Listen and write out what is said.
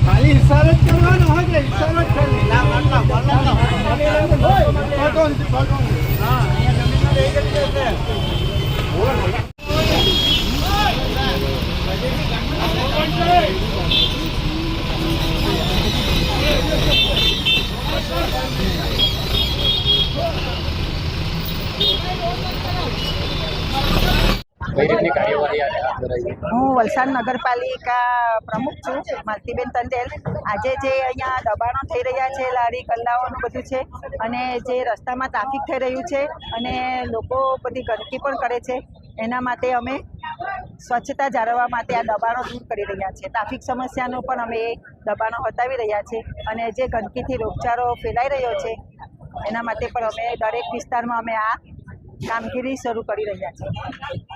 ખાલી હિસાબ જ કરવાનો હોય હિસાબ જ ખાલી? હું વલસાડ નગરપાલિકા પ્રમુખ છું, માલતીબેન તંડેલ. આજે જે અહીંયા દબાણો થઈ રહ્યા છે, લારી, કલ્લાઓનું બધું છે, અને જે રસ્તામાં ટ્રાફિક થઈ રહ્યું છે, અને લોકો બધી ગંદકી પણ કરે છે, એના માટે અમે સ્વચ્છતા જાળવવા માટે આ દબાણો દૂર કરી રહ્યા છે ટ્રાફિક સમસ્યાનું પણ અમે દબાણો હટાવી રહ્યા છે અને જે ગંદકીથી રોગચાળો ફેલાઈ રહ્યો છે, એના માટે પણ અમે દરેક વિસ્તારમાં અમે આ કામગીરી શરૂ કરી રહ્યા છીએ